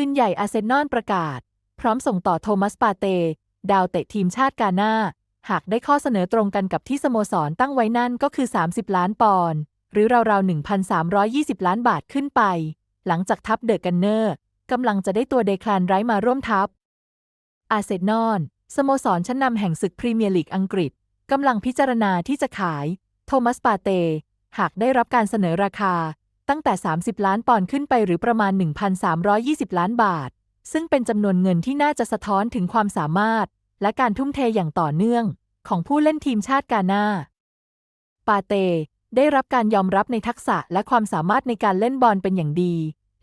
ปืนใหญ่อาร์เซนอลประกาศ พร้อมส่งต่อโทมัสปาเต ดาวเตะทีมชาติกาหน้า หากได้ข้อเสนอตรงกันกับที่สโมสรตั้งไว้นั่นก็คือ 30 ล้านปอนด์หรือราวๆ 1,320 ล้านบาทขึ้นไป หลังจากทัพเดอะกันเนอร์กำลังจะได้ตัวเดคลานไรท์มาร่วมทัพ อาร์เซนอลสโมสรชั้นนำแห่งศึกพรีเมียร์ลีกอังกฤษกำลังพิจารณาที่จะขาย โทมัสปาเต หากได้รับการเสนอราคา ตั้งแต่ 30 ล้านปอนด์ขึ้นไปหรือประมาณ 1,320 ล้านบาท ซึ่งเป็นจำนวนเงินที่น่าจะสะท้อนถึงความสามารถ และการทุ่มเทอย่างต่อเนื่อง ของผู้เล่นทีมชาติกาหน้า ปาเต ได้รับการยอมรับในทักษะและความสามารถในการเล่นบอลเป็นอย่างดี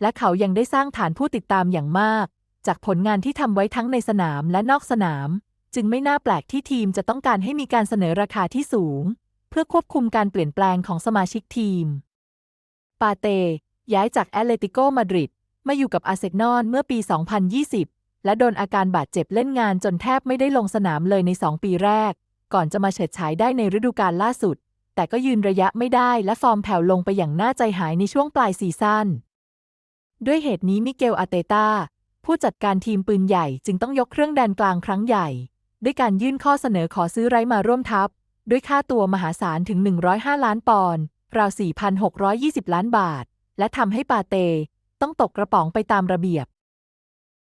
และเขายังได้สร้างฐานผู้ติดตามอย่างมาก จากผลงานที่ทำไว้ทั้งในสนามและนอกสนาม จึงไม่น่าแปลกที่ทีมจะต้องการให้มีการเสนอราคาที่สูง เพื่อควบคุมการเปลี่ยนแปลงของสมาชิกทีมาเต ย้ายจากแอตเลติโกมาดริดมาอยู่กับอาร์เซนอลเมื่อปี 2020 และโดนอาการบาดเจ็บเล่นงานจนแทบไม่ได้ลงสนามเลยใน 2 ปีแรก ก่อนจะมาเฉิดฉายได้ในฤดูกาลล่าสุด แต่ก็ยืนระยะไม่ได้และฟอร์มแผ่วลงไปอย่างน่าใจหายในช่วงปลายซีซั่น ด้วยเหตุนี้มิเกลอาเตตาผู้จัดการทีมปืนใหญ่จึงต้องยกเครื่องแดนกลางครั้งใหญ่ ด้วยการยื่นข้อเสนอขอซื้อไรท์มาร่วมทัพ ด้วยค่าตัวมหาศาลถึง 105 ล้านปอนด์ ราว 4,620 ล้านบาท และทำให้ปาเต ต้องตกกระป๋องไปตามระเบียบ